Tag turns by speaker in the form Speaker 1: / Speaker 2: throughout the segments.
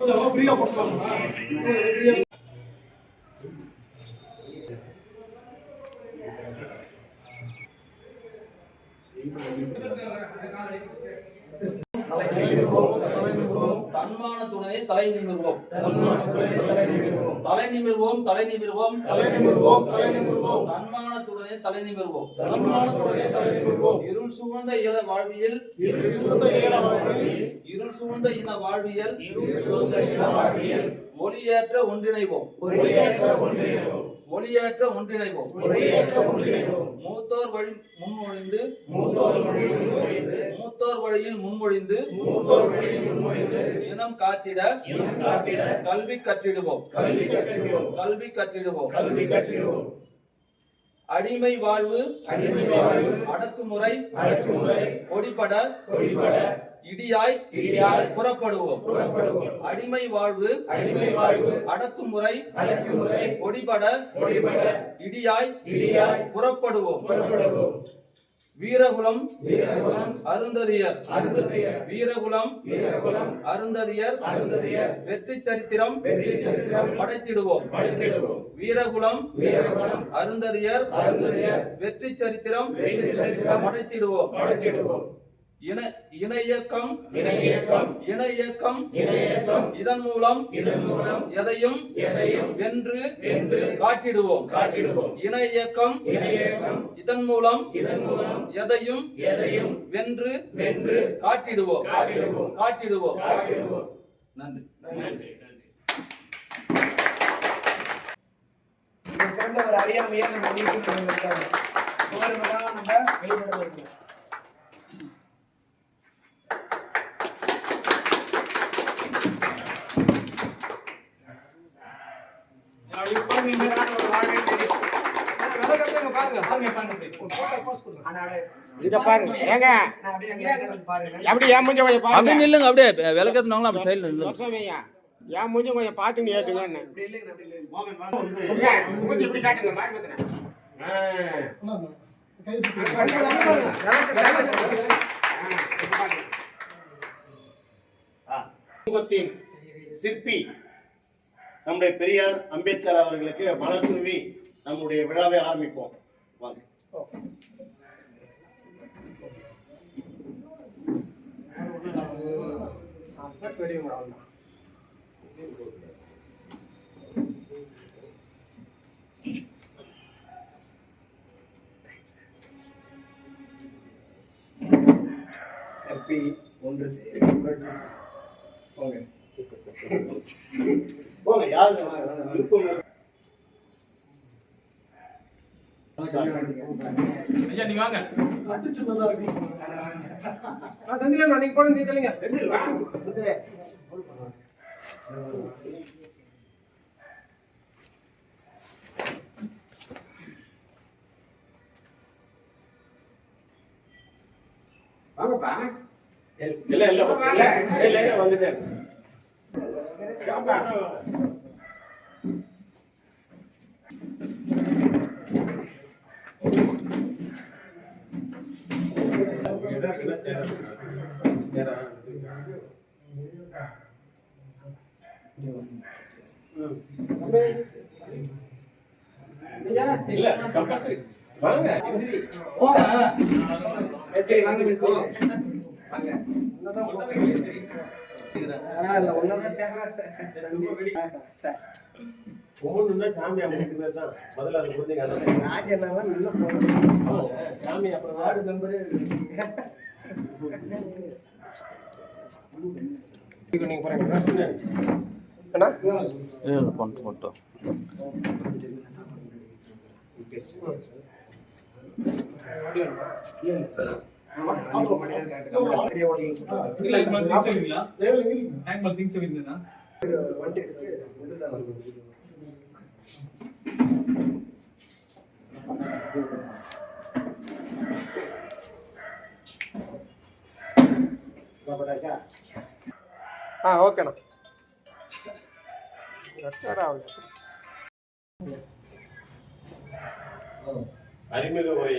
Speaker 1: ஃப்ரீயா போட்டுக்கலாமா
Speaker 2: தன்மானத்துடனே தலை நிமிர்வோம். தலை நிமிர்வோம். தலை நிமிர்வோம்.
Speaker 1: தலைநிமிர்வோம் தலைநிமிர்வோம்
Speaker 2: தலை நிமிர்வோம்.
Speaker 1: தன்மானத்துடனே தலைநிமிர்வோம்.
Speaker 2: இருள் சூழ்ந்த இள வாழ்வியல்.
Speaker 1: இருள் சூழ்ந்த இளவரவில்
Speaker 2: இருள் சூழ்ந்த இன வாழ்வியல்.
Speaker 1: இருள் சூழ்ந்த இளவாழ்வியல்
Speaker 2: ஒளியேற்ற ஒன்றிணைவோம்.
Speaker 1: ஒளியேற்ற ஒன்றிணைவோம்.
Speaker 2: ஒளியேற்ற ஒன்றிணைவோம்.
Speaker 1: ஒளியேற்ற ஒன்றிணைவோம்.
Speaker 2: மூத்தோர் வழி முன்மொழிந்து
Speaker 1: மூத்தோர் வழியில் முன்மொழிந்து
Speaker 2: மூத்தோர் வழியில் முன்மொழிந்து.
Speaker 1: மூத்தோர் வழியில் முன்மொழிந்து.
Speaker 2: இனம் காத்திட.
Speaker 1: இனம் காத்திட.
Speaker 2: கல்வி கற்றிடுவோம்.
Speaker 1: கல்வி கற்றிடுவோம்.
Speaker 2: கல்வி கற்றிடுவோம்.
Speaker 1: கல்வி கற்றிடுவோம்.
Speaker 2: அடிமை வாழ்வு
Speaker 1: அடிமை வாழ்வு
Speaker 2: அடக்குமுறை
Speaker 1: அடக்குமுறை
Speaker 2: ஒடிபட
Speaker 1: ஒளிபட
Speaker 2: இடியாய்
Speaker 1: இடியாய்
Speaker 2: புறப்படுவோம்.
Speaker 1: புறப்படுவோம்.
Speaker 2: அடிமை வாழ்வு
Speaker 1: அடிமை வாழ்வு
Speaker 2: அடக்குமுறை
Speaker 1: அடக்குமுறை
Speaker 2: ஒடிபட
Speaker 1: ஒளிபட
Speaker 2: இடியாய்
Speaker 1: இடியாய்
Speaker 2: புறப்படுவோம்.
Speaker 1: புறப்படுவோம்.
Speaker 2: வீரகுலம்
Speaker 1: வீரகுலம்
Speaker 2: அருந்ததியர்.
Speaker 1: அருந்ததியர்.
Speaker 2: வீரகுலம்
Speaker 1: வீரகுலம்
Speaker 2: அருந்ததியர்.
Speaker 1: அருந்ததியர்.
Speaker 2: வெற்றி சரித்திரம் படைத்திடுவோம். வீரகுலம்
Speaker 1: வீரகுலம்
Speaker 2: அருந்ததியர்.
Speaker 1: அருந்ததியர்.
Speaker 2: வெற்றி சரித்திரம்
Speaker 1: வெற்றி சரித்திரம்
Speaker 2: படைத்திடுவோம்.
Speaker 1: படைத்திடுவோம்
Speaker 2: இன இன இயக்கம்
Speaker 1: இணை இயக்கம்
Speaker 2: இன இயக்கம்
Speaker 1: இணை இயக்கம்
Speaker 2: இதன் மூலம்
Speaker 1: இதன் மூலம்
Speaker 2: எதையும்
Speaker 1: எதையும்
Speaker 2: வென்று
Speaker 1: வென்று
Speaker 2: காட்டிடுவோம்.
Speaker 1: காட்டிடுவோம்.
Speaker 2: இன இயக்கம்
Speaker 1: இணை இயக்கம்
Speaker 2: இதன் மூலம்
Speaker 1: இதன் மூலம்
Speaker 2: எதையும்
Speaker 1: எதையும்
Speaker 2: வென்று
Speaker 1: வென்று
Speaker 2: காட்டிடுவோம்.
Speaker 1: காட்டிடுவோம்.
Speaker 2: காட்டிடுவோம்.
Speaker 1: காட்டிடுவோம்.
Speaker 2: நன்றி.
Speaker 1: நன்றி
Speaker 3: சிறந்த ஒரு அறியாமையை நம்ம இவர்களெல்லாம் நம்ம வெளிப்பட வேண்டும்
Speaker 4: இங்க பாருங்க ஏங்க
Speaker 3: நான் அப்படியே அங்க இடத்துல வந்து பாருங்க
Speaker 4: எப்படி என் மூஞ்ச கொஞ்சம்
Speaker 2: அப்படியே
Speaker 4: பாருங்க
Speaker 2: நில்லுங்க அப்படியே விளக்கத்துனாங்களும் அப்படி சைடுல நில்லுங்க
Speaker 4: என் மூஞ்ச கொஞ்சம் பார்த்து ஏத்துங்கன்னு மூஞ்சி இப்படி காட்டுங்க மாறி பத்தின
Speaker 5: சமூகத்தின் சிற்பி நம்முடைய பெரியார் அம்பேத்கர் அவர்களுக்கு மலர்தூவி நம்முடைய விழாவை ஆரம்பிப்போம். வாங்க.
Speaker 3: ஒன்று சேரி புரட்சி போங்க
Speaker 6: ஐயா நீங்க வாங்க.
Speaker 1: அது சின்னதா இருக்கு
Speaker 6: செந்தில நீங்க போன நீ தெளிங்க.
Speaker 4: வாங்கப்பா.
Speaker 5: இல்ல இல்ல இல்ல வந்துட்டேன். இல்ல கம்பல்சரி வாங்க
Speaker 3: மேஸ்திரி வாங்க மேஸ்திரி வாங்க ஒன்னதான் தேவை சார்
Speaker 5: கும்பிடணும்னா சாமி அம்மனுக்கு பேர் தான் முதல்ல அது புரிஞ்சுங்க.
Speaker 3: ராஜெல்லாம் நல்லா போகணும்
Speaker 5: சாமி அப்புறம்
Speaker 3: வார்டு மெம்பரு
Speaker 6: நீங்க போறீங்க அண்ணா
Speaker 2: பண்ணிட்டு மட்டும்
Speaker 6: இல்ல இது மாதிரி திங்ஸ் இருக்குங்களா
Speaker 1: தேவை எங்க
Speaker 6: ஹேண்ட் மாதிரி திங்ஸ் இருக்குங்களா
Speaker 3: வண்டி எடுத்து இதுதான் வருது.
Speaker 5: உரை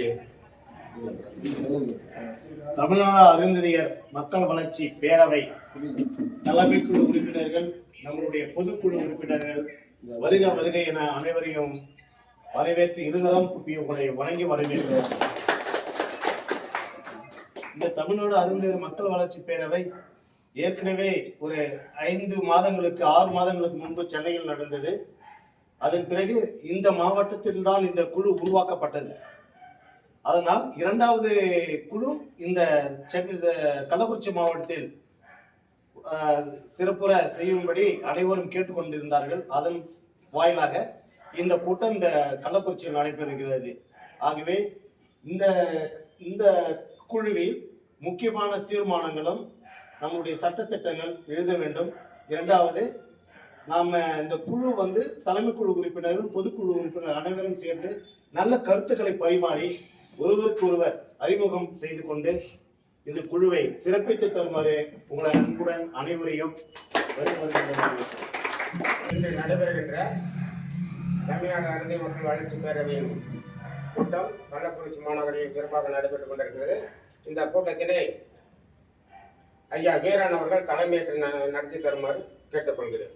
Speaker 5: தமிழ்நாடு அருந்ததியர் மக்கள் வளர்ச்சி பேரவை தலைமைக்குழு உறுப்பினர்கள்
Speaker 7: நம்மளுடைய பொதுக்குழு உறுப்பினர்கள் வருக வருகை என அனைவரையும் வரவேற்று இருகரம் குப்பி உங்களை வணங்கி வரவேற்கிறோம். இந்த தமிழ்நாடு அருந்தர் மக்கள் வளர்ச்சி பேரவை ஏற்கனவே ஒரு ஐந்து மாதங்களுக்கு ஆறு மாதங்களுக்கு முன்பு சென்னையில் நடந்தது. அதன் பிறகு இந்த மாவட்டத்தில் தான் இந்த குழு உருவாக்கப்பட்டது. அதனால் இரண்டாவது குழு இந்த கள்ளக்குறிச்சி மாவட்டத்தில் சிறப்புற செய்யும்படி அனைவரும் கேட்டுக்கொண்டிருந்தார்கள். அதன் வாயிலாக இந்த கூட்டம் இந்த கள்ளக்குறிச்சியில் நடைபெறுகிறது. ஆகவே இந்த இந்த குழுவில் முக்கியமான தீர்மானங்களும் நம்முடைய சட்டத்திட்டங்கள் எழுத வேண்டும். இரண்டாவது நாம் இந்த குழு வந்து தலைமை குழு உறுப்பினரும் பொதுக்குழு உறுப்பினர் அனைவரும் சேர்ந்து நல்ல கருத்துக்களை பரிமாறி ஒருவருக்கு ஒருவர் அறிமுகம் செய்து கொண்டு இந்த குழுவை சிறப்பித்து தருமாறு உங்களை அன்புடன் அனைவரையும்
Speaker 4: இன்று நடைபெறுகின்ற தமிழ்நாடு அருந்தை மக்கள் வளர்ச்சி பேரவையின் கூட்டம் கள்ளக்குறிச்சி மாநகரில் சிறப்பாக நடைபெற்றுக் கொண்டிருக்கிறது. இந்த கூட்டத்தினை ஐயா வீரன் அவர்கள் தலைமையேற்று ந- நடத்தி தருமாறு கேட்டுக்கொள்கிறேன்.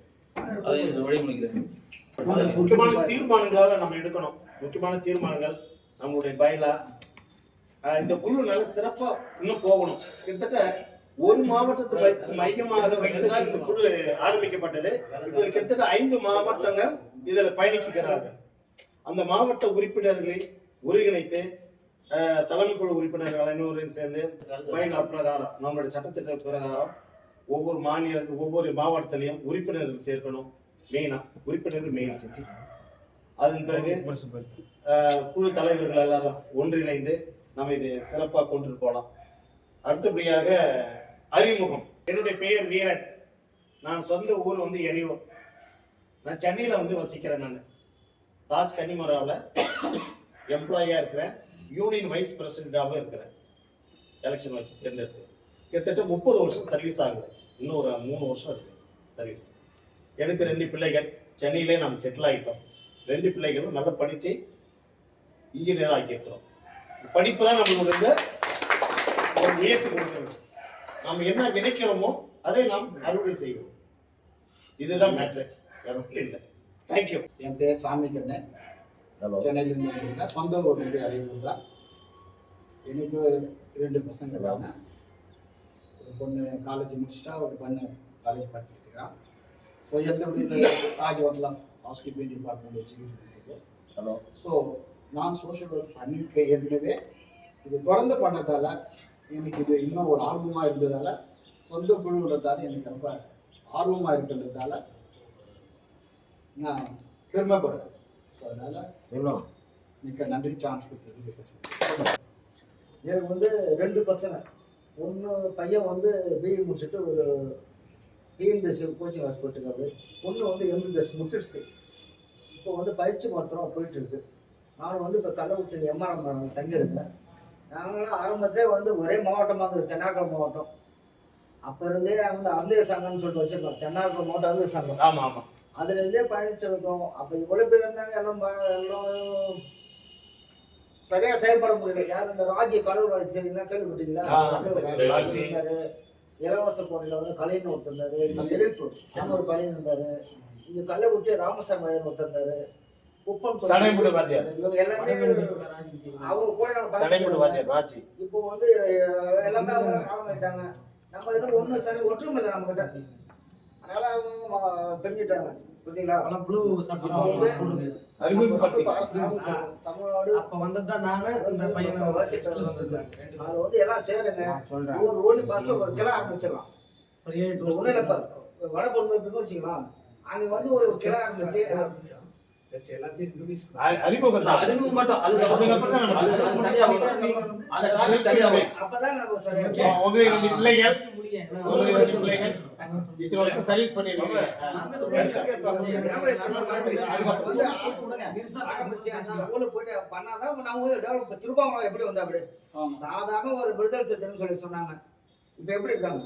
Speaker 7: முக்கியமான தீர்மானங்களால நம்ம எடுக்கணும். முக்கியமான தீர்மானங்கள் நம்மளுடைய பயிலா. இந்த குழு நல்ல சிறப்பா இன்னும் போகணும். கிட்டத்தட்ட ஒரு மாவட்டத்தை மை- மையமாக வைத்துதான் இந்த குழு ஆரம்பிக்கப்பட்டது. கிட்டத்தட்ட ஐந்து மாவட்டங்கள் இதில் பயணிக்கிறார்கள். அந்த மாவட்ட உறுப்பினர்களை ஒருங்கிணைத்து தலைமை குழு உறுப்பினர்கள் அனைவரையும் சேர்ந்து பயிலா பிரகாரம் நம்மளுடைய சட்டத்திட்ட பிரகாரம் ஒவ்வொரு மாநில ஒவ்வொரு மாவட்டத்திலையும் உறுப்பினர்கள் சேர்க்கணும். மெயினா உறுப்பினர்கள் மெயினா சேர்த்து அதன் பிறகு குழு தலைவர்கள் எல்லாரும் ஒன்றிணைந்து நம்ம இது சிறப்பாக கொண்டு போகலாம் அடுத்தபடியாக அறிமுகம். என்னுடைய பெயர் வீரன். நான் சொந்த ஊர் வந்து எரியூர். நான் சென்னையில் வந்து வசிக்கிறேன் நான். தாஜ் கன்னிமராவில் எம்ப்ளாயியாக இருக்கிறேன். யூனியன் வைஸ் பிரசிடென்டாகவும் இருக்கிறேன். எலெக்ஷன் வச்சு தேர்ந்தெடுத்து. கிட்டத்தட்ட முப்பது வருஷம் சர்வீஸ் ஆகுது. இன்னும் ஒரு மூணு வருஷம் இருக்கு சர்வீஸ் எனக்கு ரெண்டு பிள்ளைகள். சென்னையிலே நம்ம செட்டில் ஆகிட்டோம் ரெண்டு பிள்ளைகளும் நல்லா படித்து இன்ஜினியர் ஆக்கியிருக்கிறோம் படிப்பு தான் நம்மளுடைய ஒரு முயற்சி கொடுக்கிறது நாம் என்ன விதைக்கிறோமோ அதை நாம் அறுவடை செய்வோம். இதுதான் மேட்ரு வேற ஒன்றும் இல்லை தேங்க்யூ
Speaker 8: என் பேர் சாமி கண்ணன் சென்னையிலேருந்து வந்திருக்கேன் சொந்த ஊர்லேருந்து அரியலூர் தான். எனக்கு ரெண்டு பசங்க இருக்காங்க. ஒரு பொண்ணு காலேஜ் முடிச்சிட்டா ஒரு பொண்ணு காலேஜ் படிச்சுட்டு இருக்கிறான் ஸோ எந்த Taj hotel of house keeping department வச்சுக்கிட்டு ஹலோ ஸோ நான் சோஷியல் ஒர்க் பண்ணியிருக்கேன் ஏற்கனவே. இது தொடர்ந்து பண்ணுறதால எனக்கு இது இன்னும் ஒரு ஆர்வமாக இருந்ததால சொந்த குழுன்றதால எனக்கு ரொம்ப ஆர்வமாக இருக்கிறதால நான் பெருமைப்படுறேன். ஸோ அதனால மிக்க நன்றி சான்ஸ் கொடுத்ததுக்கு பேசுகிறேன் எனக்கு வந்து ரெண்டு பசங்க. ஒன்று பையன் வந்து பிஇ முடிச்சுட்டு ஒரு டிஎன்பிஎஸ் கோச்சிங் கிளாஸ் போயிட்டுருக்காரு. ஒன்று வந்து எம்பிபிஎஸ் முடிச்சிருச்சு. இப்போ வந்து பயிற்சி மாத்திரம் போயிட்டு இருக்கு நான் வந்து இப்போ கள்ளக்குறிச்சி எம்ஆர்எம் தங்கியிருக்கேன். நாங்களாம் ஆரம்பத்திலே வந்து ஒரே மாவட்டமாக இருந்தது. தென்னாக்குளம் மாவட்டம். அப்போ இருந்தே நாங்கள் வந்து அந்தய சங்கம்னு சொல்லிட்டு வச்சிருக்கோம் தென்னாக்குளம் மாவட்டம் அந்தய சங்கம்.
Speaker 7: ஆமா ஆமா.
Speaker 8: அதுல இருந்தே பயணிச்சிருக்கோம். அப்ப இவ்வளவு பேர் இருந்தாங்க எல்லாம் எல்லாம் சரியா செயல்பட முடியல. யார் இந்த ராஜ்ய கடவுள் ராஜ். சரிங்களா கேள்விப்பட்டீங்களா இலவச போட்டியில வந்து கலைஞர் ஒருத்தர் இருந்தாரு. இங்க எழுத்தூர் அங்க ஒரு கலைஞர் இருந்தாரு. இங்க கள்ளக்குறிச்சி ராமசாமி
Speaker 7: வாத்தியார்.
Speaker 8: இவங்க எல்லாமே அவங்க கூட நம்ம இப்போ வந்து ஆயிட்டாங்க. நம்ம எதுவும் ஒண்ணு சரி ஒற்றுமை இல்லை நம்ம கிட்ட. அதனால அவங்க பிரிஞ்சுட்டாங்க புரியுதுங்களா
Speaker 7: அறிமுகப்படுத்தி
Speaker 8: தமிழ்நாடு
Speaker 9: அப்ப வந்ததுதான் நானு இந்த பையனை வளர்ச்சிட்டு வந்திருந்தேன் ரெண்டு
Speaker 8: அது வந்து எல்லாம் சேருங்க ஒரு பஸ் ஒரு கிளை ஆரம்பிச்சிடலாம்
Speaker 9: ஒரு ஏழு
Speaker 8: ஒண்ணு இல்ல
Speaker 9: வருஷம்
Speaker 8: இப்ப வட பொண்ணு வச்சுக்கலாம் அங்க வந்து ஒரு கிளை ஆரம்பிச்சு
Speaker 7: அறிமுகம்
Speaker 2: மட்டும்.
Speaker 8: அப்பதான் நம்ம
Speaker 7: இத்தனை வருஷம் சர்வீஸ்
Speaker 8: ஊருக்கு போயிட்டு பண்ணாதான் நம்ம வந்து டெவலப் எப்படி வந்தா அப்படி சாதாரண ஒரு விடுதலை சித்தம்னு சொல்லி சொன்னாங்க இப்ப எப்படி இருக்காங்க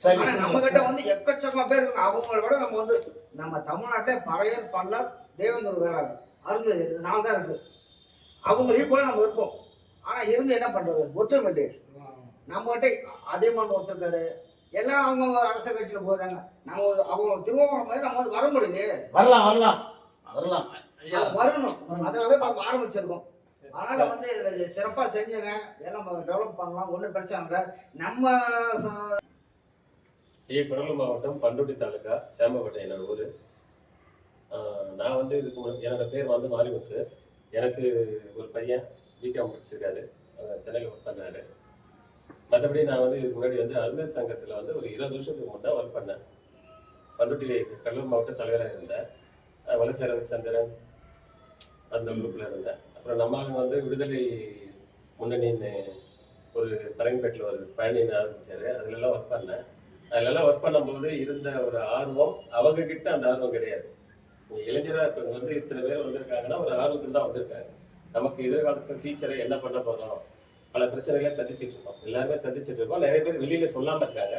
Speaker 8: ஆனா நம்ம கிட்ட வந்து எக்கச்சக்கமா பேர் இருக்காங்க. அவங்கள விட நம்ம வந்து நம்ம தமிழ்நாட்டிலே பறையர் பல்லர் தேவேந்திர வேளாண் அருந்ததி இது நாலு தான் இருக்கு. அவங்க ஈக்குவலாக நம்ம இருக்கோம் ஆனா இருந்து என்ன பண்றது? ஒற்றுமை இல்லையே. நம்ம கிட்ட அதிகமான ஒருத்தர் இருக்காரு. எல்லாம் அவங்க அரச கட்சியில் போடுறாங்க நம்ம ஒரு அவங்க திருவாரூர் மாதிரி நம்ம வந்து வர முடியலையே
Speaker 7: வரலாம் வரலாம். வரலாம்.
Speaker 8: வரணும். அதனால தான் நம்ம ஆரம்பிச்சிருக்கோம். அதனால வந்து இதுல சிறப்பா செஞ்சுங்க. ஏன்னா நம்ம டெவலப் பண்ணலாம். ஒன்றும் பிரச்சனை இல்லை. நம்ம
Speaker 5: ஏ கடலூர் மாவட்டம் பண்ருட்டி தாலுக்கா சேம்பப்பட்டை என்னோட ஊர் நான் வந்து இதுக்கு முன்ன- என்னோட பேர் வந்து மாரிமுத்து. எனக்கு ஒரு பையன் பிகாம் படிச்சிருக்காரு அஹ் சென்னையில் ஒர்க் பண்ணாரு மற்றபடி நான் வந்து இதுக்கு முன்னாடி வந்து அருந்ததி சங்கத்தில் வந்து ஒரு இருபது வருஷத்துக்கு முன்னே ஒர்க் பண்ணேன். பண்ருட்டி கடலூர் மாவட்ட தலைவராக இருந்தேன். அஹ் வலசை ரவிச்சந்திரன் அந்த குரூப்பில் இருந்தேன். அப்புறம் நம்ம ஆளுங்க வந்து விடுதலை முன்னணின்னு ஒரு பரங்கிப்பேட்டில் ஒரு பயணின்னு ஆரம்பிச்சாரு. அதுலலாம் ஒர்க் பண்ணேன். அதுலலாம் ஒர்க் பண்ணும்போது இருந்த ஒரு ஆர்வம் அவங்க கிட்ட அந்த ஆர்வம் கிடையாது. இங்க இளைஞரா இப்ப வந்து இத்தனை பேர் வந்திருக்காங்கன்னா ஒரு ஆர்வத்தில் தான் வந்திருக்காங்க. நமக்கு எதிர்காலத்துல ஃபியூச்சரை என்ன பண்ண போறோம்? பல பிரச்சனைகளை சந்திச்சுட்டு இருக்கோம் எல்லாருமே சந்திச்சுட்டு இருக்கோம் நிறைய பேர் வெளியில சொல்லாம இருக்காங்க.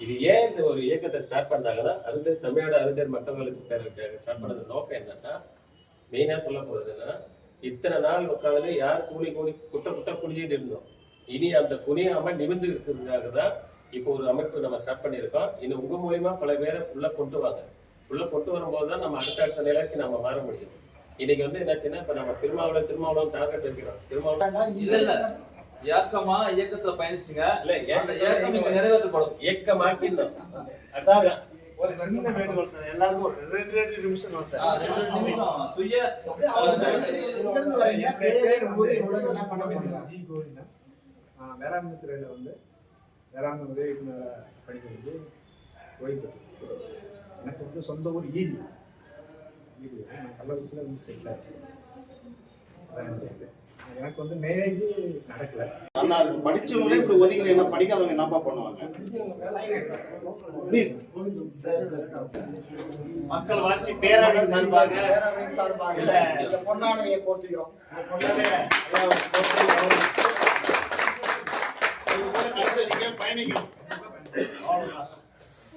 Speaker 5: இது ஏன் இந்த ஒரு இயக்கத்தை ஸ்டார்ட் பண்ணாங்கன்னா அருந்து தமிழ்நாடு அறிஞர் மக்கள் வளர்ச்சி பேரவை ஸ்டார்ட் பண்ணது நோக்கம் என்னன்னா மெயினா சொல்ல போறது என்னன்னா இத்தனை நாள் உட்காந்து யார் கூலி கூலி குட்ட குட்ட குனிஞ்சிட்டு இருந்தோம். இனி அந்த குனியாம நிமிர்ந்து இருக்கிறதுக்காக தான் இப்போ ஒரு அமைப்பு நம்ம ஸ்டார்ட் பண்ணியிருக்கோம். இன்னும் உங்க மூலியமா பல பேரை உள்ள கொண்டு வாங்க. உள்ள கொண்டு வரும்போது தான் நம்ம அடுத்த அடுத்த நிலைக்கு நம்ம மாற முடியும். இன்னைக்கு வந்து என்னாச்சுன்னா இப்ப நம்ம திருமாவளம் திருமாவளம் டார்கெட் வைக்கிறோம். திருமாவளம்
Speaker 2: இயக்கமா இயக்கத்துல பயணிச்சுங்க.
Speaker 5: இல்ல
Speaker 2: இயக்கம் இங்க நிறைவேற்றப்படும்.
Speaker 5: இயக்கமாக்கிருந்தோம்
Speaker 7: சார் ஒரு சின்ன வேண்டுகோள் சார். எல்லாருக்கும் ஒரு ரெண்டு ரெண்டு நிமிஷம் சார்.
Speaker 2: ரெண்டு நிமிஷம். சுய
Speaker 10: வேளாண்மை துறையில வந்து வேளாண்மை உதவி படிக்கிறது ஓய்வு. எனக்கு வந்து சொந்த ஊர் ஈரி ஈரி நான் கள்ளக்குறிச்சியில் வந்து செட்டில் ஆகிட்டேன். எனக்கு வந்து மேரேஜ் நடக்கல.
Speaker 7: நல்லா இருக்கு படிச்சவங்களே இப்படி ஒதுக்கல என்ன படிக்காதவங்க என்னப்பா பண்ணுவாங்க? மக்கள் வளர்ச்சி பேரவையின் சார்பாக
Speaker 8: சார்பாக இந்த பொன்னாடையை போர்த்திக்கிறோம்
Speaker 7: இந்த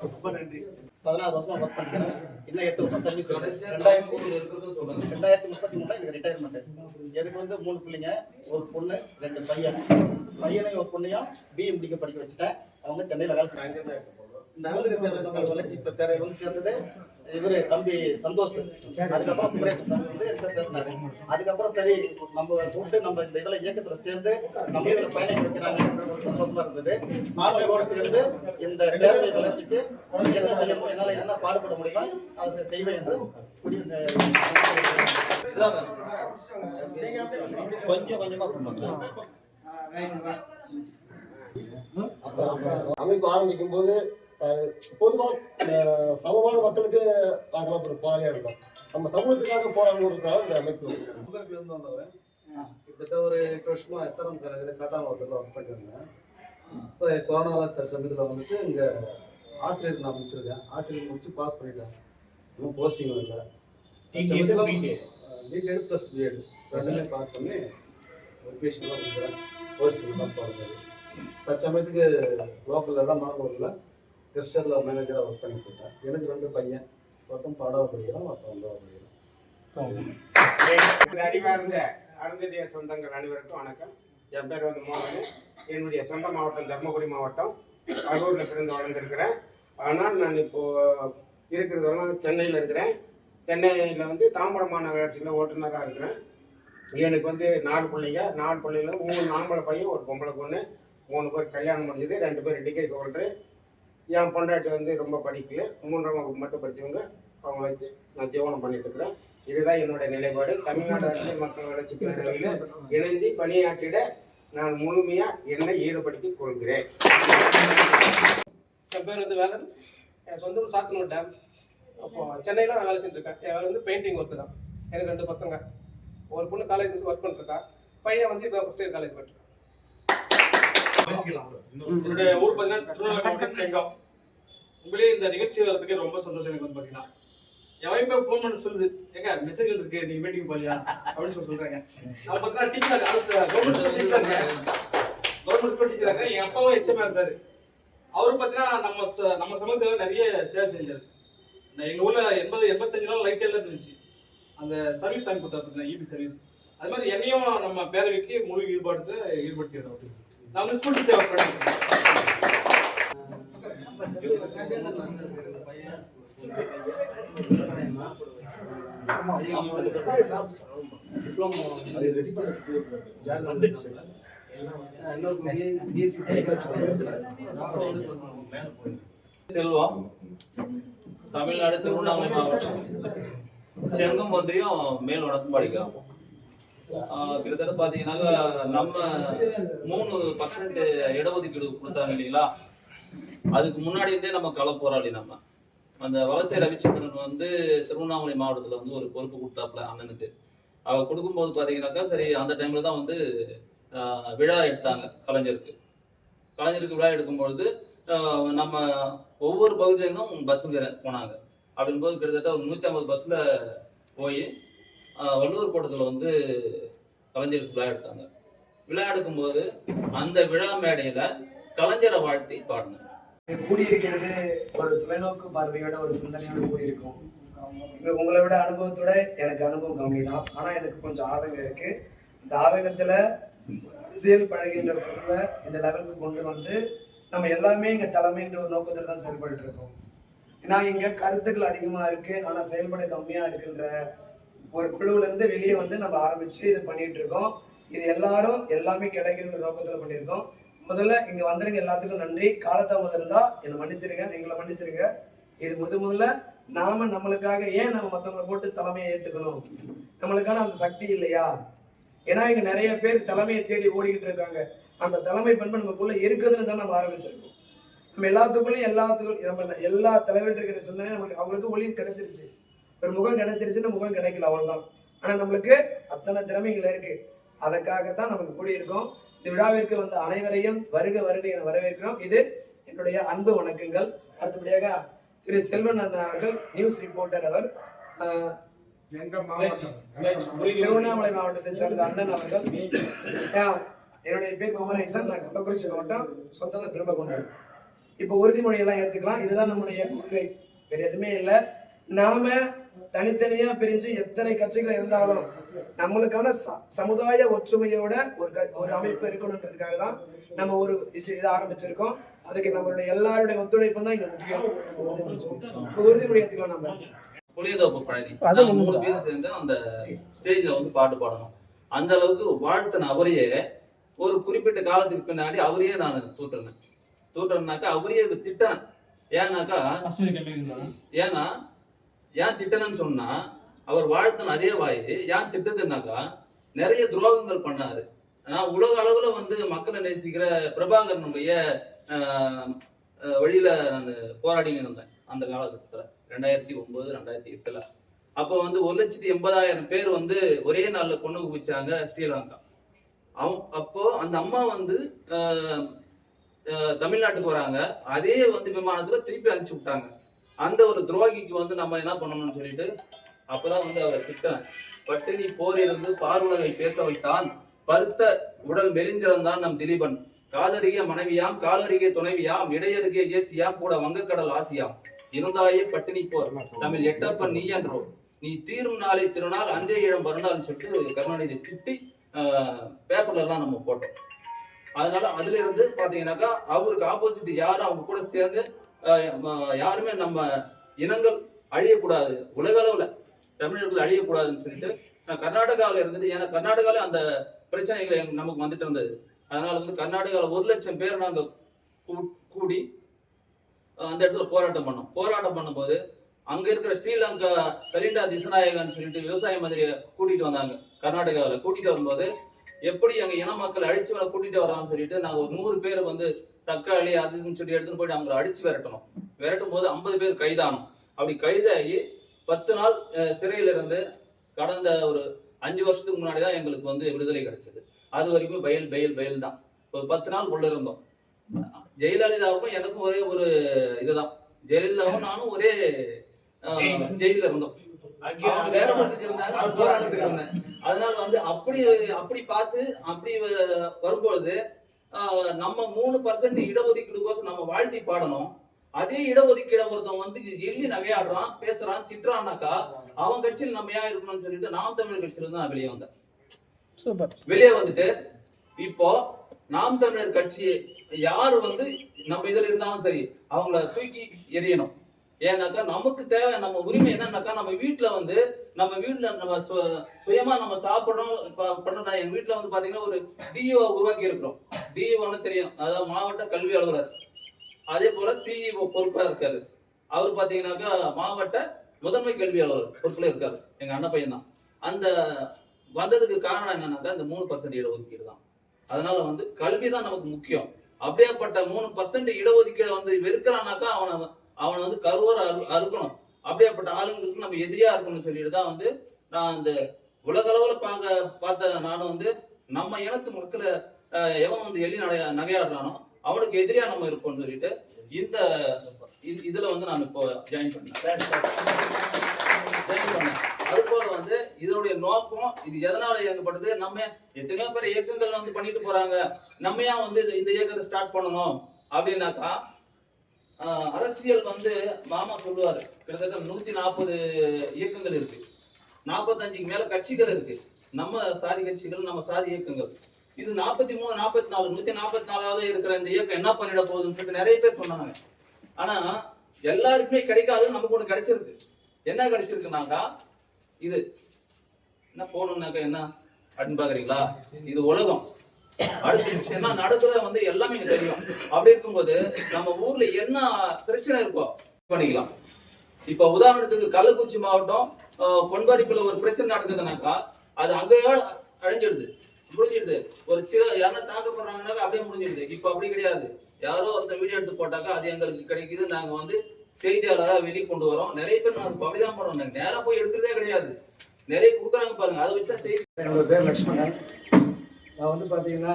Speaker 7: ரொம்ப நன்றி.
Speaker 11: பதினாறு வருஷமா ஒர்க் பண்ணிக்கிறேன். இன்னும் எட்டு வருஷம் சர்வீஸ் ரெண்டாயிரத்தி ரெண்டாயிரத்தி முப்பத்தி மூணுல எனக்கு ரிட்டையர்மெண்ட் எனக்கு வந்து மூணு பிள்ளைங்க ஒரு பொண்ணு ரெண்டு பையன். பையனையும் ஒரு பொண்ணையும் பிஏ முடிக்க படிக்க வச்சுட்டேன். அவங்க சென்னையில் வேலை செய்றாங்க. இந்த அழுது பேர் மக்கள் வளர்ச்சி இப்ப பேரை வந்து சேர்ந்தது இவரு தம்பி சந்தோஷ். அதுக்கப்புறம் தம்பி வந்து பேசினாரு. அதுக்கப்புறம் சரி நம்ம கூப்பிட்டு நம்ம இந்த இதுல இயக்கத்துல சேர்ந்து நம்ம இதுல பயணிக்க வைக்கிறாங்க சந்தோஷமா இருந்தது. இவரோட சேர்ந்து இந்த பேரவை வளர்ச்சிக்கு என்ன செய்யணும் என்னால என்ன பாடுபட முடியுமோ அதை செய்வேன் என்று.
Speaker 2: கொஞ்சம் கொஞ்சமா பண்ணுங்க
Speaker 11: அமைப்பு ஆரம்பிக்கும் போது பொதுவாக சமமான மக்களுக்கு நாங்களாம் ஒரு போராளியா இருக்கோம். நம்ம சமூகத்துக்காக போராடுறதுக்காக இந்த அமைப்பு
Speaker 9: முகர்ல இருந்து வந்தவன் கிட்டத்தட்ட ஒரு எட்டு வருஷமா எஸ்ஆர்எம் கழகத்தில் காட்டா மாவட்டத்தில் ஒர்க் பண்ணிருந்தேன் இப்போ கொரோனா சமயத்தில் வந்துட்டு இங்கே ஆசிரியர் நான் முடிச்சிருக்கேன் ஆசிரியர் முடிச்சு பாஸ் பண்ணிட்டேன். இன்னும் போஸ்டிங் வரல பிஎட் ப்ளஸ் பிஎட் ரெண்டுமே பாஸ் பண்ணி ஒரு பேஷன்லாம் இருக்கிறேன் போஸ்டிங் தான் போகிறது தற்சமயத்துக்கு லோக்கலில் தான் மாணவர்களில் கிறிஸ்டரில் மேனேஜராக ஒர்க் பண்ணிட்டு இருக்கேன் எனக்கு ரெண்டு பையன். ஒருத்தன் பாடாத படிக்கிறான் ஒருத்தன் ஒன்றாவது படிக்கிறான்
Speaker 4: இது அறிவார்ந்த அருந்ததிய சொந்தங்கள் அனைவருக்கும் வணக்கம். என் பேர் வந்து மோகன். என்னுடைய சொந்த மாவட்டம் தர்மபுரி மாவட்டம். அரூரில் பிறந்து வளர்ந்துருக்கிறேன். ஆனால் நான் இப்போது இருக்கிறது வரலாம் சென்னையில் இருக்கிறேன். சென்னையில் வந்து தாம்பரம் மாநகராட்சியில் ஓட்டுநராக இருக்கிறேன். எனக்கு வந்து நாலு பிள்ளைங்க. நாலு பிள்ளைங்கள மூணு ஆம்பளை பையன் ஒரு பொம்பளை பொண்ணு மூணு பேர் கல்யாணம் முடிஞ்சது ரெண்டு பேர் டிகிரி ஹோல்டரு என் பொண்டாட்டி வந்து ரொம்ப படிக்கல. மூன்றாம் வகுப்பு மட்டும் படிச்சவங்க அவங்க வச்சு நான் ஜீவனம் பண்ணிட்டு இருக்கிறேன் இதுதான் என்னுடைய நிலைப்பாடு. தமிழ்நாடு அரசியல் மக்கள் வளர்ச்சி பேரவையில் இணைஞ்சு பணியாற்றிட நான் முழுமையா என்னை ஈடுபடுத்திக் கொள்கிறேன்.
Speaker 12: என் பேர் வந்து வேலன். என் சொந்த ஊர் சாத்தனூர் டேம். அப்போ சென்னையில் நான் வேலை செஞ்சுருக்கேன். என் வேலை வந்து பெயிண்டிங் ஒர்க்கு தான். எனக்கு ரெண்டு பசங்க. ஒரு பொண்ணு காலேஜ் ஒர்க் பண்ணிருக்கா பையன் வந்து இப்போ ஃபஸ்ட் இயர் காலேஜ் பண்ணிருக்கான்
Speaker 6: என்னுடைய ஊர் பார்த்தீங்கன்னா திருநெல்வேலி செங்கம். உண்மையிலேயே இந்த நிகழ்ச்சி வர்றதுக்கு ரொம்ப சந்தோஷம் எனக்கு வந்து பார்த்தீங்கன்னா என் வைஃபை ஃபோன் பண்ணி சொல்லுது ஏங்க மெசேஜ் வந்திருக்கு நீங்க மீட்டிங் போலியா அப்படின்னு சொல்லி சொல்றாங்க. அவன் டீச்சர் அரசு கவர்மெண்ட் டீச்சர் கவர்மெண்ட் ஸ்கூல் டீச்சராங்க என் அப்பாவும் எச்சமா இருந்தாரு. அவரும் பார்த்தீங்கன்னா நம்ம நம்ம சமூகத்துக்கு நிறைய சேவை செஞ்சாரு. நான் எங்க ஊர்ல எண்பது எண்பத்தஞ்சு நாள் லைட் எல்லாம் இருந்துச்சு. அந்த சர்வீஸ் வாங்கி கொடுத்தா பார்த்தீங்கன்னா இபி சர்வீஸ் அது மாதிரி என்னையும் நம்ம பேரவைக்கு முழு ஈடுபாடு ஈடுபடுத்திடுறோம் நம்ம வந்து ஸ்கூல் டீச்சர்
Speaker 2: செல்வம் தமிழ்நாடு திருவண்ணாமலை மாவட்டம். செங்கம் ஒன்றியம் மேல் வடக்கும்பாடி கிராமம் கிட்டத்தட்ட பாத்தீங்கன்னாக்கா நம்ம மூணு பர்சன்ட் இடஒதுக்கீடு கொடுத்தாங்க இல்லைங்களா? அதுக்கு முன்னாடி இருந்தே நம்ம கள போராளி நம்ம. அந்த வலசை ரவிச்சந்திரன் வந்து திருவண்ணாமலை மாவட்டத்துல வந்து ஒரு பொறுப்பு கொடுத்தாப்புல அண்ணனுக்கு. அவ கொடுக்கும்போது பாத்தீங்கன்னாக்கா சரி அந்த டைம்ல தான் வந்து ஆஹ் விழா எடுத்தாங்க கலைஞருக்கு. கலைஞருக்கு விழா எடுக்கும்பொழுது ஆஹ் நம்ம ஒவ்வொரு பகுதியிலேருந்தும் பஸ்ஸுங்க போனாங்க. அப்படின்போது கிட்டத்தட்ட ஒரு நூற்றி ஐம்பது பஸ்ஸில் போய் வள்ளுவர் கோட்டத்தில் வந்து கலைஞர் விழா எடுத்தாங்க. விழா எடுக்கும்போது அந்த விழா மேடையில் கலைஞரை வாழ்த்தி பாடினாங்க.
Speaker 3: கூடியிருக்கிறது ஒரு தொலைநோக்கு பார்வையோட ஒரு சிந்தனையோட கூடியிருக்கும். இங்க உங்களை விட அனுபவத்தோட எனக்கு அனுபவம் கம்மி தான் ஆனா எனக்கு கொஞ்சம் ஆதங்கம் இருக்கு. இந்த ஆதங்கத்துல அரசியல் பழகின்ற பொருளை இந்த லெவலுக்கு கொண்டு வந்து நம்ம எல்லாமே இங்க தலைமைன்ற ஒரு நோக்கத்துல தான் செயல்பட்டு இருக்கோம். ஏன்னா இங்க கருத்துக்கள் அதிகமா இருக்கு. ஆனா செயல்பட கம்மியா இருக்குன்ற ஒரு குழுவுல இருந்து வெளியே வந்து நம்ம ஆரம்பிச்சு இது பண்ணிட்டு இருக்கோம் இது எல்லாரும் எல்லாமே கிடைக்குன்ற நோக்கத்துல பண்ணியிருக்கோம் முதல்ல இங்க வந்துருங்க எல்லாத்துக்கும் நன்றி. காலத்தாமதம் இருந்தா என்னை மன்னிச்சிருங்க நீங்களை மன்னிச்சிருங்க. இது முத முதல்ல நாம நம்மளுக்காக ஏன் நம்ம மத்தவங்களை போட்டு தலைமையை ஏத்துக்கணும்? நம்மளுக்கான அந்த சக்தி இல்லையா? ஏன்னா இங்க நிறைய பேர் தலைமையை தேடி ஓடிக்கிட்டு இருக்காங்க. அந்த தலைமை பண்பு நமக்குள்ள இருக்குதுன்னு தான் நம்ம ஆரம்பிச்சிருக்கோம். நம்ம எல்லாத்துக்குள்ளயும் எல்லாத்துக்கும் நம்ம எல்லா தலைவர்கிட்ட இருக்கிற சிந்தனை நம்மளுக்கு அவங்களுக்கு ஒளி கிடைச்சிருச்சு. ஒரு முகம் கிடைச்சிருச்சுன்னு முகம் கிடைக்கல அவ்வளவுதான். ஆனா நம்மளுக்கு அத்தனை திறமைகள் இருக்கு. அதற்காகத்தான் நமக்கு கூடியிருக்கோம். இந்த விழாவிற்கு வந்த அனைவரையும் வருக வருக என வரவேற்கிறோம். இது என்னுடைய அன்பு வணக்கங்கள். அடுத்தபடியாக திரு செல்வன் அண்ணா அவர்கள் நியூஸ் ரிப்போர்ட்டர் அவர் திருவண்ணாமலை மாவட்டத்தை சேர்ந்த அண்ணன் அவர்கள். என்னுடைய பேர் குமரேசன். நான் கள்ளக்குறிச்சி மாவட்டம். சொந்தங்க திரும்ப கொண்டார் இப்போ உறுதிமொழி எல்லாம் ஏத்துக்கலாம். இதுதான் நம்முடைய கொள்கை. வேற எதுவுமே இல்லை. நாம தனித்தனியா பிரிஞ்சு எத்தனை கட்சிகள் இருந்தாலும் நம்மளுக்கான ச- சமுதாய ஒற்றுமையோட ஒரு ஒரு அமைப்பு இருக்கணுன்றதுக்காக தான் நம்ம ஒரு விஷயம் இதை ஆரம்பிச்சிருக்கோம். அதுக்கு நம்மளுடைய எல்லாருடைய ஒத்துழைப்பு தான் இங்க முக்கியம். உறுதிமொழி ஏத்துக்கலாம் நம்ம.
Speaker 2: புளியதோப்பு பழனி. மூணு சேர்ந்து அந்த ஸ்டேஜ்ல வந்து பாட்டு பாடணும். அந்த அளவுக்கு வாழ்த்தின அவரையே ஒரு குறிப்பிட்ட காலத்துக்கு பின்னாடி அவரையே நான் தூட்டுறேன் தூட்டுறேன்னாக்கா அவரையே திட்டினேன். ஏன்னாக்கா ஏன்னா ஏன் திட்டணும்னு சொன்னா அவர் வாழ்த்தின அதே வாய் ஏன் திட்டதுன்னாக்கா நிறைய துரோகங்கள் பண்ணாரு. ஆனா உலக அளவுல வந்து மக்களை நேசிக்கிற பிரபாகரனுடைய வழியில நான் போராடின்னு இருந்தேன். அந்த காலகட்டத்துல ரெண்டாயிரத்தி ஒன்பது ரெண்டாயிரத்தி எட்டுல. அப்போ வந்து ஒரு லட்சத்தி எண்பதாயிரம் பேர் வந்து ஒரே நாள்ல கொண்டு குவிச்சாங்க ஸ்ரீலங்கா. அவன் அப்போ அந்த அம்மா வந்து தமிழ்நாட்டுக்கு வராங்க. அதே வந்து விமானத்துல திருப்பி அனுப்பிச்சு விட்டாங்க. அந்த ஒரு துரோகிக்கு வந்து நம்ம என்ன பண்ணணும்னு சொல்லிட்டு அப்பதான் வந்து அவரை திட்டினேன் பட்டினி போரிருந்து பார்வுலகை பேச வைத்தான். பருத்த உடல் மெலிஞ்சிறந்தான் நம் திலீபன். காதருகிய மனைவியாம் காலருகிய துணைவியாம் இடையருகிய ஏசியாம் கூட வங்கக்கடல் ஆசியாம். இருந்தாயே பட்டினி போர். தமிழ் எட்டப்பன் நீ என்றோ. நீ தீரும் நாளை திருநாள் அன்றே இழம் வருண்டான்னு சொல்லிட்டு கருணாநிதி திட்டி பேப்பர்ல எல்லாம் நம்ம போட்டோம். அதனால அதுல இருந்து பாத்தீங்கன்னாக்கா அவருக்கு ஆப்போசிட் யாரும் அவங்க கூட சேர்ந்து யாருமே நம்ம இனங்கள் அழியக்கூடாது. உலக அளவுல தமிழர்கள் அழியக்கூடாதுன்னு சொல்லிட்டு நான் கர்நாடகாவில் இருந்துட்டு ஏன்னா கர்நாடகாவில் அந்த பிரச்சனைகள் நமக்கு வந்துட்டு இருந்தது. அதனால வந்து கர்நாடகாவில் ஒரு லட்சம் பேர் நாங்கள் கூ- கூடி அந்த இடத்துல போராட்டம் பண்ணோம். போராட்டம் பண்ணும்போது அங்க இருக்கிற ஸ்ரீலங்கா சலிண்டா திசநாயகன் சொல்லிட்டு விவசாய மந்திரியை கூட்டிட்டு வந்தாங்க கர்நாடகாவில். கூட்டிட்டு வரும்போது எப்படி எங்கள் இன மக்கள் அழிச்சு வர கூட்டிட்டு வரான்னு சொல்லிட்டு நாங்க ஒரு நூறு பேரை வந்து தக்காளி அது இதுன்னு சொல்லி எடுத்துட்டு போயிட்டு அவங்களை அடிச்சு விரட்டணும். விரட்டும் போது ஐம்பது பேர் கைதானோம். அப்படி கைதாகி பத்து நாள் சிறையில இருந்து கடந்த ஒரு அஞ்சு வருஷத்துக்கு முன்னாடி தான் எங்களுக்கு வந்து விடுதலை கிடைச்சது. அது வரைக்கும் பெயில் பெயில் பெயில் தான். ஒரு பத்து நாள் உள்ள இருந்தோம். ஜெயலலிதாவுக்கும் எனக்கும் ஒரே ஒரு இதுதான். ஜெயலலிதாவும் நானும் ஒரே அஹ், ஜெயில்ல இருந்தோம். போராட்டத்துக்கு இருந்தேன் அதனால வந்து அப்படி அப்படி பார்த்து அப்படி வரும்பொழுது நம்ம மூணு பர்சன்ட் இடஒதுக்கீடுக்கோசம் நம்ம வாழ்த்தி பாடணும். அதே இடஒதுக்கீட ஒருத்தன் வந்து எள்ளி நகையாடுறான் பேசுறான் திட்டுறான்னாக்கா அவன் கட்சியில் நம்ம ஏன் இருக்கணும்னு சொல்லிட்டு நாம் தமிழர் கட்சியில இருந்து நான் வெளியே வந்தேன்.
Speaker 3: சூப்பர்.
Speaker 2: வெளியே வந்துட்டு இப்போ நாம் தமிழர் கட்சி யார் வந்து நம்ம இதுல இருந்தாலும் சரி அவங்கள தூக்கி எறியணும். ஏன்னாக்கா நமக்கு தேவை நம்ம உரிமை என்னன்னாக்கா நம்ம வீட்ல வந்து நம்ம வீட்ல நம்ம சு- சுயமா நம்ம சாப்பிடணும் இப்ப பண்ணணும் எங்க வந்து பாத்தீங்கன்னா ஒரு டிஓ உருவாக்கி இருக்கிறோம் டிஓன்னு தெரியும். அதாவது மாவட்ட கல்வி அலுவலர். அதே போல சிஇஓ பொறுப்பா இருக்காரு. அவர் பாத்தீங்கன்னாக்கா மாவட்ட முதன்மை கல்வி அலுவலர் பொறுப்புல இருக்காரு. எங்க அண்ணன் பையன் தான். அந்த வந்ததுக்கு காரணம் என்னன்னாக்கா இந்த மூணு பர்சன்ட் இடஒதுக்கீடு தான். அதனால வந்து கல்வி தான் நமக்கு முக்கியம். அப்படியாப்பட்ட மூணு பர்சன்ட் இடஒதுக்கீடு வந்து வெறுக்கிறானாக்கா அவனை அவனை வந்து கருவற அறு அறுக்கணும். அப்படியேப்பட்ட ஆளுங்களுக்கு நம்ம எதிரியா இருக்கணும்னு சொல்லிட்டு தான் வந்து நான் அந்த உலக அளவுல பார்க்க பார்த்த நானும் வந்து நம்ம இனத்து மக்களை எவன் வந்து எள்ளி நடைய நகையாடுறானோ அவனுக்கு எதிரியா நம்ம இருப்போம்னு சொல்லிட்டு இந்த இது- இதுல வந்து நான் இப்போ ஜாயின் பண்ணேன். ஜாயின் பண்ணேன். அது போல வந்து இதனுடைய நோக்கம் இது எதனால இயங்கப்படுது நம்ம எத்தனையோ பேர் இயக்கங்கள் வந்து பண்ணிட்டு போறாங்க. நம்ம ஏன் வந்து இந்த இயக்கத்தை ஸ்டார்ட் பண்ணணும்? அப்படின்னாக்கா அரசியல் வந்து மாமா சொல்லுவாரு. கிட்டத்தட்ட நூத்தி நாற்பது இயக்கங்கள் இருக்கு. நாற்பத்தஞ்சுக்கு மேல கட்சிகள் இருக்கு. நம்ம சாதி கட்சிகள் நம்ம சாதி இயக்கங்கள். இது நாற்பத்தி மூணு நாற்பத்தி நாலு நூத்தி நாற்பத்தி நாலாவது இருக்கிற இந்த இயக்கம் என்ன பண்ணிட போகுதுன்னு சொல்லிட்டு நிறைய பேர் சொன்னாங்க. ஆனா எல்லாருக்குமே கிடைக்காது நமக்கு ஒண்ணு கிடைச்சிருக்கு. என்ன கிடைச்சிருக்குனாக்கா இது. என்ன போகணும்னாக்கா என்ன? அப்படின்னு பாக்குறீங்களா? இது உலகம். அடுத்த விஷயம் என்ன வந்து எல்லாமே எனக்கு தெரியும். அப்படி இருக்கும்போது நம்ம ஊர்ல என்ன பிரச்சனை இருக்கோ பண்ணிக்கலாம். இப்ப உதாரணத்துக்கு கள்ளக்குறிச்சி மாவட்டம் ஆஹ், பொன்பாரிப்புல ஒரு பிரச்சனை நடக்குதுனாக்கா அது அங்கேயோ அழிஞ்சிடுது முடிஞ்சிடுது. ஒரு சில யாரா தாக்கப்படுறாங்கனாக்கா அப்படியே முடிஞ்சிடுது. இப்ப அப்படி கிடையாது. யாரோ ஒருத்தர் வீடியோ எடுத்து போட்டாக்கா அது எங்களுக்கு கிடைக்குது. நாங்க வந்து செய்தியாளராக வெளியே கொண்டு வரோம். நிறைய பேர் நாங்க அப்படிதான் பண்றோம் நேரம் நேரா போய் எடுக்கிறதே கிடையாது. நிறைய கொடுக்குறாங்க பாருங்க. அதை வச்சு தான் செய்தி
Speaker 3: என்னோட பேர் லட்சுமணன். நான் வந்து பார்த்தீங்கன்னா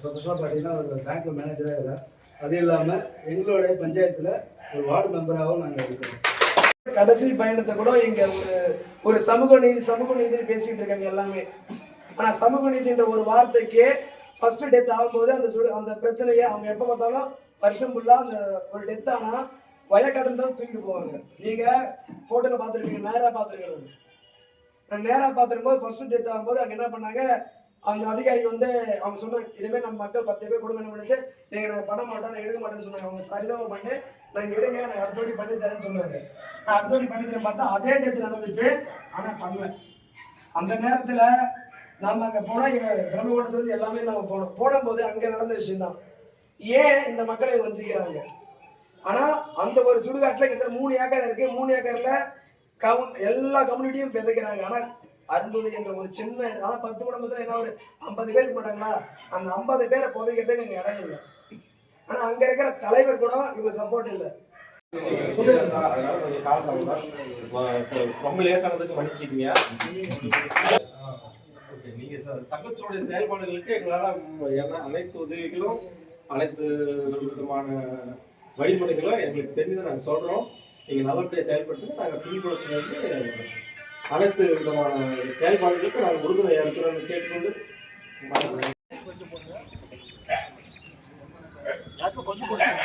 Speaker 3: ப்ரொஃபஷனாக பார்த்தீங்கன்னா ஒரு பேங்க்கில் மேனேஜராக இருக்கிறேன் அது இல்லாமல் எங்களுடைய பஞ்சாயத்தில் ஒரு வார்டு மெம்பராகவும் நாங்கள் இருக்கிறோம். கடைசி பயணத்தை கூட இங்கே ஒரு ஒரு சமூக நீதி சமூக நீதினு பேசிக்கிட்டு இருக்காங்க எல்லாமே. ஆனால் சமூக நீதின்ற ஒரு வார்த்தைக்கே ஃபர்ஸ்ட் டெத் ஆகும்போது அந்த சுடு அந்த பிரச்சனையை அவங்க எப்போ பார்த்தாலும் வருஷம் ஃபுல்லாக அந்த ஒரு டெத் ஆனால் வயக்காட்டில் தான் தூக்கிட்டு போவாங்க. நீங்கள் ஃபோட்டோவில் பார்த்துருப்பீங்க நேராக பார்த்துருக்கீங்க நான் நேரா பார்த்துருக்கும்போது ஃபர்ஸ்ட் டெத் ஆகும்போது அங்கே என்ன பண்ணாங்க? அந்த அதிகாரி வந்து அவங்க சொன்னாங்க இதுவே நம்ம மக்கள் பத்து பேர் குடும்பம் நினைச்சு நீங்கள் நீங்க நான் பண்ண மாட்டோம் நான் எடுக்க மாட்டேன்னு சொன்னாங்க. அவங்க சரிசமம் பண்ணி. நான் எடுங்க நான் அடுத்தோடி பண்ணி தரேன்னு சொன்னாங்க நான் அடுத்தோடி பண்ணி தரேன் பார்த்தா அதே டேத்து நடந்துச்சு. ஆனா பண்ணல. அந்த நேரத்துல நாம் அங்க போனா இங்க பிரம்மகுடத்துல இருந்து எல்லாமே நாம் போனோம். போடும்போது அங்க நடந்த விஷயம் தான் ஏன் இந்த மக்களை வஞ்சிக்கிறாங்க? ஆனா அந்த ஒரு சுடுகாட்டுல கிட்டத்தட்ட மூணு ஏக்கர் இருக்கு. மூணு ஏக்கர்ல கவுன் எல்லா கம்யூனிட்டியும் விதைக்கிறாங்க ஆனா அருந்தது என்ற ஒரு சின்ன இடம். அதாவது பத்து குடும்பத்தில் என்ன ஒரு ஐம்பது பேர் மாட்டாங்களா? அந்த ஐம்பது பேரை புதைக்கிறதுக்கு இங்க இடம் இல்லை. ஆனால் அங்கே இருக்கிற தலைவர் கூட இவங்க சப்போர்ட் இல்லை.
Speaker 13: அதனால கொஞ்சம் ரொம்ப லேட் ஆனதுக்கு மன்னிச்சிக்கங்க. நீங்க சங்கத்தினுடைய செயல்பாடுகளுக்கு எங்களால என்ன அனைத்து உதவிகளும் அனைத்து விதமான வழிமுறைகளும் எங்களுக்கு தெரிஞ்சதை நாங்கள் சொல்றோம். நீங்க நல்லபடியாக செயல்படுத்துங்க. நாங்கள் பின்புலத்துல அனைத்து விதமான செயல்பாடுகளுக்கு நாங்கள் உறுதுணையாக இருக்கிறோம்னு கேட்டுக்கொண்டு
Speaker 11: கொஞ்சம் கொஞ்சம்